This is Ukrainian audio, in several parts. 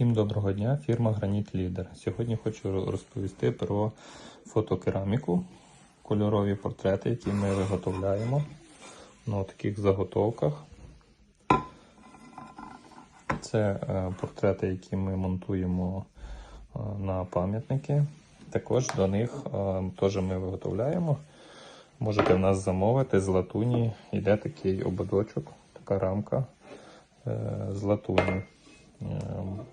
Всім доброго дня, фірма Граніт Лідер. Сьогодні хочу розповісти про фотокераміку, кольорові портрети, які ми виготовляємо на таких заготовках. Це е, портрети, які ми монтуємо е, на пам'ятники. Також до них е, теж ми виготовляємо. Можете в нас замовити з латуні. Йде такий ободочок, така рамка з латуні. Е,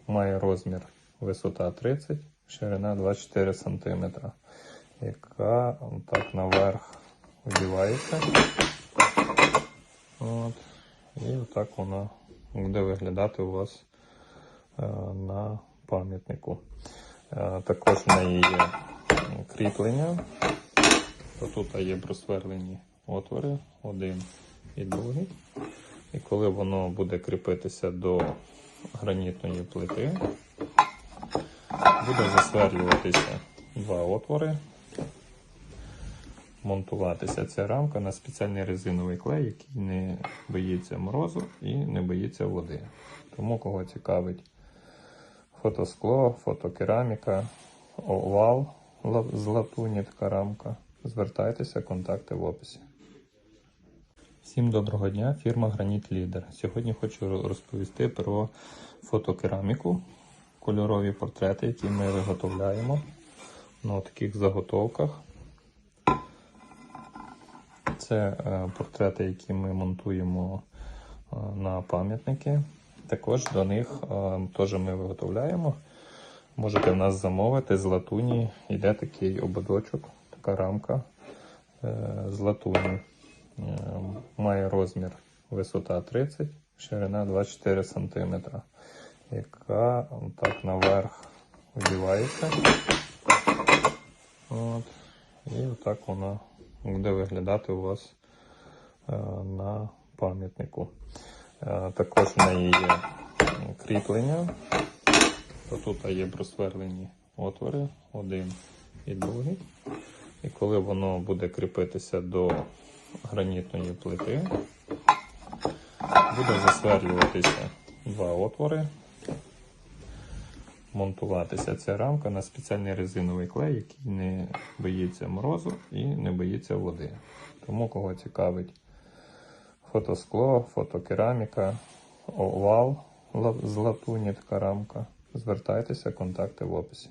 Має розмір висота 30, ширина 24 см, яка так наверх одівається. От. І отак вона буде виглядати у вас е, на пам'ятнику. Е, Також в неї є кріплення. Тут є просверлені отвори, один і другий. І коли воно буде кріпитися до гранітної плити, буде засверлюватися два отвори, монтуватися ця рамка на спеціальний резиновий клей, який не боїться морозу і не боїться води. Тому кого цікавить фотоскло, фотокераміка, овал з латуні така рамка, звертайтеся, контакти в описі. Всім доброго дня, фірма Граніт Лідер. Сьогодні хочу розповісти про фотокераміку, кольорові портрети, які ми виготовляємо на таких заготовках. Це е, портрети, які ми монтуємо е, на пам'ятники. Також до них е, теж ми виготовляємо. Можете в нас замовити з латуні. Йде такий ободочок, така рамка з латуні. Має розмір висота 30, ширина 24 см, яка так наверх одівається. От. І отак вона буде виглядати у вас е, на пам'ятнику. Е, Також в неї є кріплення. Тут є просверлені отвори, один і другий. І коли воно буде кріпитися до гранітної плити, буде засверлюватися два отвори, монтуватися ця рамка на спеціальний резиновий клей, який не боїться морозу і не боїться води. Тому кого цікавить фотоскло, фотокераміка, овал з латуні така рамка, звертайтеся, контакти в описі.